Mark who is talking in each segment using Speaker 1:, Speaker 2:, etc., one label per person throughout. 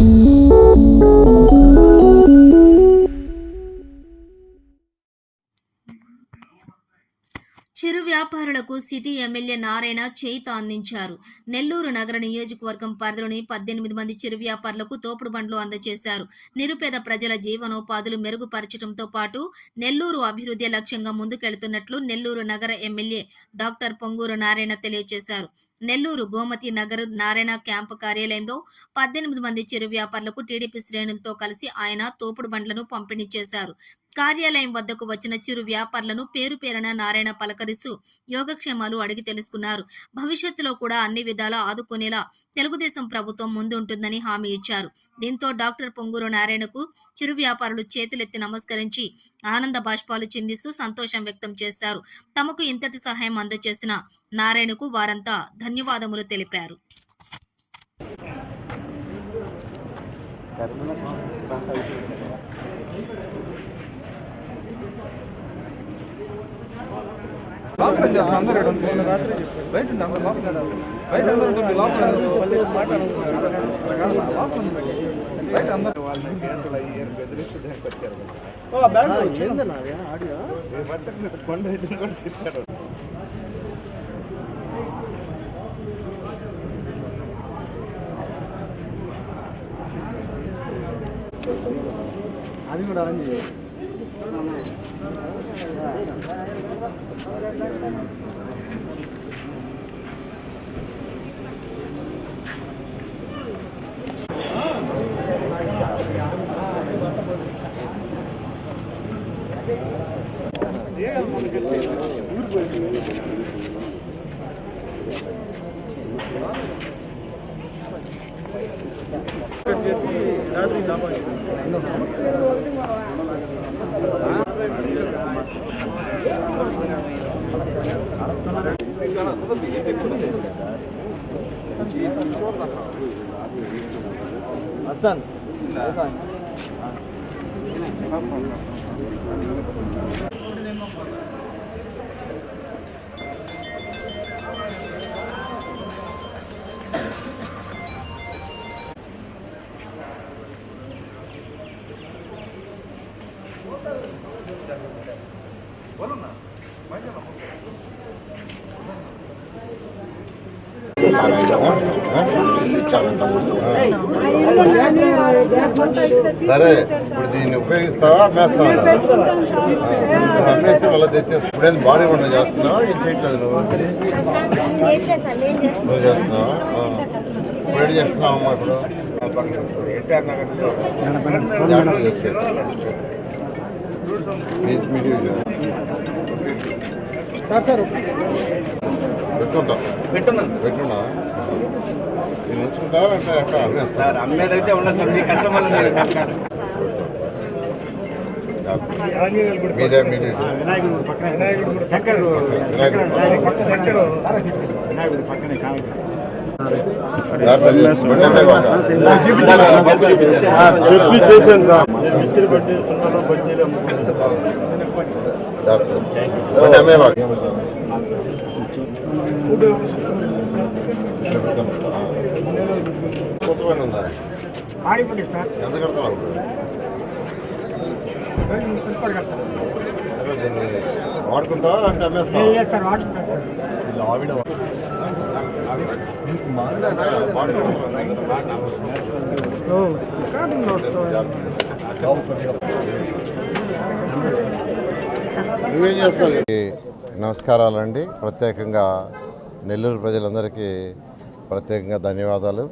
Speaker 1: Mm-hmm. చిరు వ్యాపారులకు city MLA Narayana చేయిత అందించారు. నెల్లూరు నగర నియోజకవర్గం పరిధిలోని పద్దెనిమిది మంది చిరు వ్యాపారులకు తోపుడు బండ్లు అందజేశారు. నిరుపేద ప్రజల జీవనోపాధులు మెరుగుపరచడంతో పాటు నెల్లూరు అభివృద్ధి లక్ష్యంగా ముందుకెళ్తున్నట్లు నెల్లూరు నగర ఎమ్మెల్యే డాక్టర్ పొంగూరు నారాయణ తెలియజేశారు. నెల్లూరు గోమతి నగర్ నారాయణ క్యాంపు కార్యాలయంలో పద్దెనిమిది మంది చిరు వ్యాపారులకు టీడీపీ శ్రేణులతో కలిసి ఆయన తోపుడు బండ్లను పంపిణీ చేశారు. కార్యాలయం వద్దకు వచ్చిన చిరు వ్యాపారులను పేరు పేరున నారాయణ పలకరిస్తూ యోగక్షేమాలు అడిగి తెలుసుకున్నారు. భవిష్యత్తులో కూడా అన్ని విధాలా ఆదుకునేలా తెలుగుదేశం ప్రభుత్వం ముందుంటుందని హామీ ఇచ్చారు. దీంతో డాక్టర్ పొంగూరు నారాయణకు చిరు వ్యాపారులు చేతులెత్తి నమస్కరించి ఆనంద బాష్పాలు చిందిస్తూ సంతోషం వ్యక్తం చేశారు. తమకు ఇంతటి సహాయం అందజేసిన నారాయణకు వారంతా ధన్యవాదములు తెలిపారు.
Speaker 2: లోపల అందరూ. బయట ఉంది, అందరూ లోపల. బయట అందరూ లోపల లోపల బయట. అందరూ
Speaker 3: అది కూడా ఆన్ చేయి. చేసి రాత్రి దాబా Pakistan. বলো না মাইজা না హసన్
Speaker 4: సరే ఇప్పుడు దీన్ని ఉపయోగిస్తావా? అమ్మేస్తావా అమ్మేస్తే మళ్ళీ తెచ్చేసి ఇప్పుడేం బాడీ వంట చేస్తున్నావా? ఏం చేయట్లేదు నువ్వు? నువ్వు చేస్తున్నావా. ఇప్పుడు చేస్తున్నావు అమ్మా ఇప్పుడు.
Speaker 3: Sir sir.
Speaker 4: పెట్టుకుంటాం
Speaker 2: పెట్టున్నాను
Speaker 4: పెట్టున్నా నేను ఉంచుకుంటావా అంటే అమ్మేస్తా.
Speaker 2: సార్ అమ్మేదైతే ఉండదు సార్ మీ కస్టమర్లు
Speaker 4: మీదే మీదే.
Speaker 3: వినాయకుడు పక్కనే వినాయకుడు చక్కెర చక్కెర వినాయకుడు పక్కనే.
Speaker 4: బాగా.
Speaker 3: చెప్పి చేశాను సార్. మిర్చిలు బట్టి సున్నాలు బజ్జీలు అమ్ముకుంటాం ఆడిపోయి సార్
Speaker 4: ఎంత కడతావు వాడుకుంటావా అంటే అమ్మేస్తావా
Speaker 3: సార్
Speaker 4: నమస్కారాలండి. ప్రత్యేకంగా నెల్లూరు ప్రజలందరికీ ప్రత్యేకంగా ధన్యవాదాలు.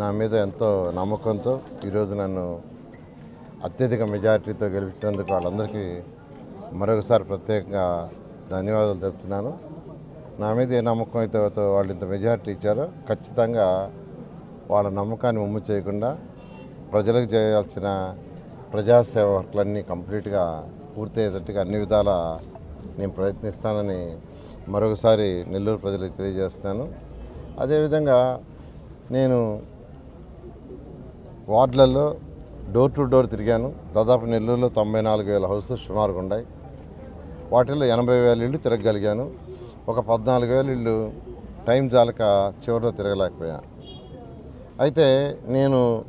Speaker 4: నా మీద ఎంతో నమ్మకంతో ఈరోజు నన్ను అత్యధిక మెజారిటీతో గెలిపించినందుకు వాళ్ళందరికీ మరొకసారి ప్రత్యేకంగా ధన్యవాదాలు తెలుపుతున్నాను. నా మీద ఏ నమ్మకం అయితే వాళ్ళు ఇంత మెజారిటీ ఇచ్చారో ఖచ్చితంగా వాళ్ళ నమ్మకాన్ని ఉమ్ము చేయకుండా ప్రజలకు చేయాల్సిన ప్రజాసేవ వర్క్లన్నీ కంప్లీట్గా పూర్తయ్యేటట్టుగా అన్ని విధాల నేను ప్రయత్నిస్తానని మరొకసారి నెల్లూరు ప్రజలకు తెలియజేస్తున్నాను. అదేవిధంగా నేను వార్డులలో డోర్ టు డోర్ తిరిగాను. దాదాపు నెల్లూరులో తొంభై నాలుగు వేల హౌసెస్ సుమారుగా ఉన్నాయి. వాటిల్లో ఎనభై వేల ఇళ్ళు తిరగగలిగాను. ఒక పద్నాలుగు వేల ఇళ్ళు టైం జాలక చివరిలో తిరగలేకపోయాను. అయితే నేను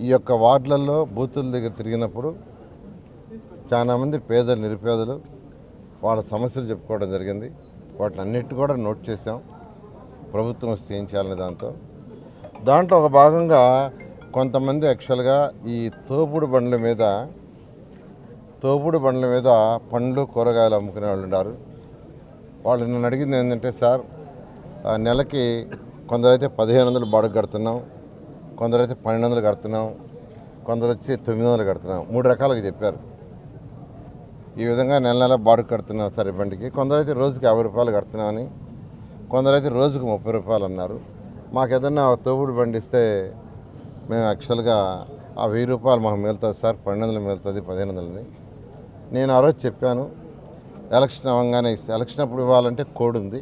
Speaker 4: ఈ యొక్క వార్డులలో బూతుల దగ్గర తిరిగినప్పుడు చాలామంది పేదలు నిరుపేదలు వాళ్ళ సమస్యలు చెప్పుకోవడం జరిగింది. వాటిని అన్నిటి కూడా నోట్ చేసాం ప్రభుత్వం వస్తే ఏం చేయాలనే దాంతో. దాంట్లో ఒక భాగంగా కొంతమంది యాక్చువల్గా ఈ తోపుడు బండ్ల మీద తోపుడు బండ్ల మీద పండ్లు కూరగాయలు అమ్ముకునే వాళ్ళు ఉన్నారు. వాళ్ళు నన్ను అడిగింది ఏంటంటే సార్ ఆ నెలకి కొందరైతే పదిహేను వందలు బాడుగు కడుతున్నాం కొందరైతే పన్నెండు వందలు కడుతున్నాం కొందరు వచ్చి తొమ్మిది వందలు కడుతున్నాం. మూడు రకాలుగా చెప్పారు. ఈ విధంగా నెల నెల బాడు కడుతున్నాం సార్ ఈ బండికి కొందరైతే రోజుకి యాభై రూపాయలు కడుతున్నామని కొందరైతే రోజుకు ముప్పై రూపాయలు అన్నారు. మాకు ఏదన్నా తోపుడు బండి ఇస్తే మేము యాక్చువల్గా ఆ వెయ్యి రూపాయలు మాకు మిగులుతుంది సార్ పన్నెండు వందలు మిగులుతుంది పదిహేను వందలని. నేను ఆ రోజు చెప్పాను ఎలక్షన్ అవ్వగానే ఇస్తే ఎలక్షన్ అప్పుడు ఇవ్వాలంటే కోడ్ ఉంది.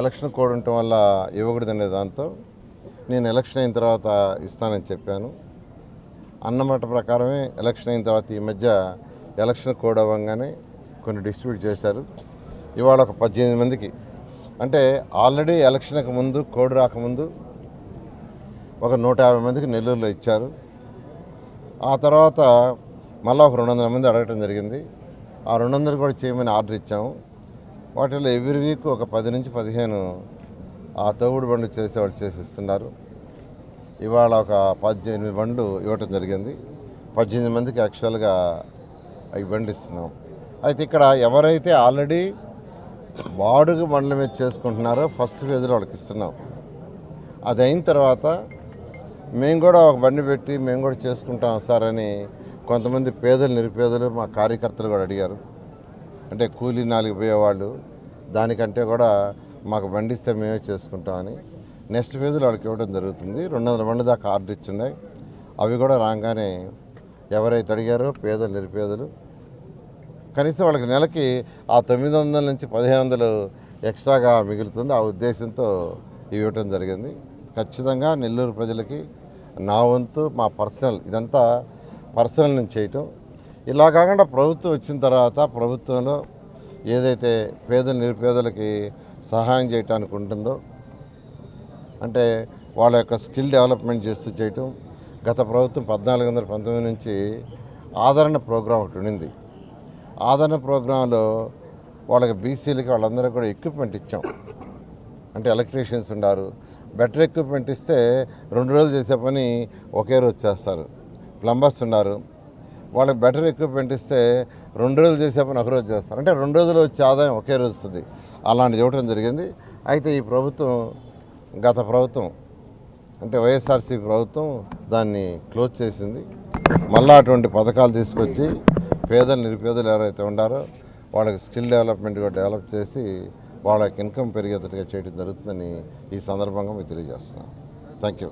Speaker 4: ఎలక్షన్ కోడ్ ఉండటం వల్ల ఇవ్వకూడదనే దాంతో నేను ఎలక్షన్ అయిన తర్వాత ఇస్తానని చెప్పాను. అన్నమాట ప్రకారమే ఎలక్షన్ అయిన తర్వాత ఈ మధ్య ఎలక్షన్ కోడ్ అవ్వగానే కొన్ని డిస్ట్రిబ్యూట్ చేశారు. ఇవాళ ఒక పద్దెనిమిది మందికి. అంటే ఆల్రెడీ ఎలక్షన్కి ముందు కోడ్ రాకముందు ఒక నూట యాభై మందికి నెల్లూరులో ఇచ్చారు. ఆ తర్వాత మళ్ళీ ఒక రెండు వందల మంది అడగటం జరిగింది. ఆ రెండు వందలు కూడా చేయమని ఆర్డర్ ఇచ్చాము. వాటిలో ఎవ్రీ వీక్ ఒక పది నుంచి పదిహేను ఆ తోగుడు బండ్లు చేసేవాళ్ళు చేసి ఇస్తున్నారు ఇవాళ ఒక పద్దెనిమిది బండ్లు ఇవ్వటం జరిగింది. పద్దెనిమిది మందికి యాక్చువల్గా అవి అయితే ఇక్కడ ఎవరైతే ఆల్రెడీ వాడుగు బండ్ల మీద చేసుకుంటున్నారో ఫస్ట్ ఫేజ్లో వాళ్ళకి ఇస్తున్నాం. అది అయిన తర్వాత మేము కూడా ఒక బండి పెట్టి మేము కూడా చేసుకుంటాం సార్ అని కొంతమంది పేదలు నిరుపేదలు మా కార్యకర్తలు కూడా అడిగారు. అంటే కూలీ నాలుగు పోయేవాళ్ళు దానికంటే కూడా మాకు బండి ఇస్తే మేమే చేసుకుంటామని నెక్స్ట్ ఫేజ్లో వాళ్ళకి ఇవ్వడం జరుగుతుంది. రెండు వందల బండి దాకా ఆర్డర్ ఇచ్చున్నాయి. అవి కూడా రాగానే ఎవరైతే అడిగారో పేదలు నిరుపేదలు కనీసం వాళ్ళకి నెలకి ఆ తొమ్మిది వందల నుంచి పదిహేను వందలు ఎక్స్ట్రాగా మిగులుతుంది. ఆ ఉద్దేశంతో ఇవ్వటం జరిగింది. ఖచ్చితంగా నెల్లూరు ప్రజలకి నా వంతు మా పర్సనల్ ఇదంతా పర్సనల్ నుంచి చేయటం. ఇలా కాకుండా ప్రభుత్వం వచ్చిన తర్వాత ప్రభుత్వంలో ఏదైతే పేదలు నిరుపేదలకి సహాయం చేయటానికి ఉంటుందో అంటే వాళ్ళ యొక్క స్కిల్ డెవలప్మెంట్ చేస్తూ చేయటం గత ప్రభుత్వం పద్నాలుగు వందల పంతొమ్మిది నుంచి ఆదరణ ప్రోగ్రాం ఒకటి ఉండింది. ఆదరణ ప్రోగ్రాంలో వాళ్ళకి బీసీలకి వాళ్ళందరూ కూడా ఎక్విప్మెంట్ ఇచ్చాం. అంటే ఎలక్ట్రీషియన్స్ ఉన్నారు బెటర్ ఎక్విప్మెంట్ ఇస్తే రెండు రోజులు చేసే పని ఒకే రోజు చేస్తారు. ప్లంబర్స్ ఉన్నారు. వాళ్ళకి బెటర్ ఎక్విప్మెంట్ ఇస్తే రెండు రోజులు చేసే పని ఒక రోజు చేస్తారు. అంటే రెండు రోజులు వచ్చే ఆదాయం ఒకే రోజు వస్తుంది. అలాంటిది ఇవ్వడం జరిగింది. అయితే ఈ ప్రభుత్వం గత ప్రభుత్వం అంటే వైఎస్ఆర్సీ ప్రభుత్వం దాన్ని క్లోజ్ చేసింది. మళ్ళీ అటువంటి పథకాలు తీసుకొచ్చి పేదలు నిరుపేదలు ఎవరైతే ఉన్నారో వాళ్ళకి స్కిల్ డెవలప్మెంట్ కూడా డెవలప్ చేసి వాళ్ళకి ఇన్కమ్ పెరిగేటట్టుగా చేయడం జరుగుతుందని ఈ సందర్భంగా మీకు తెలియజేస్తున్నాను. Thank you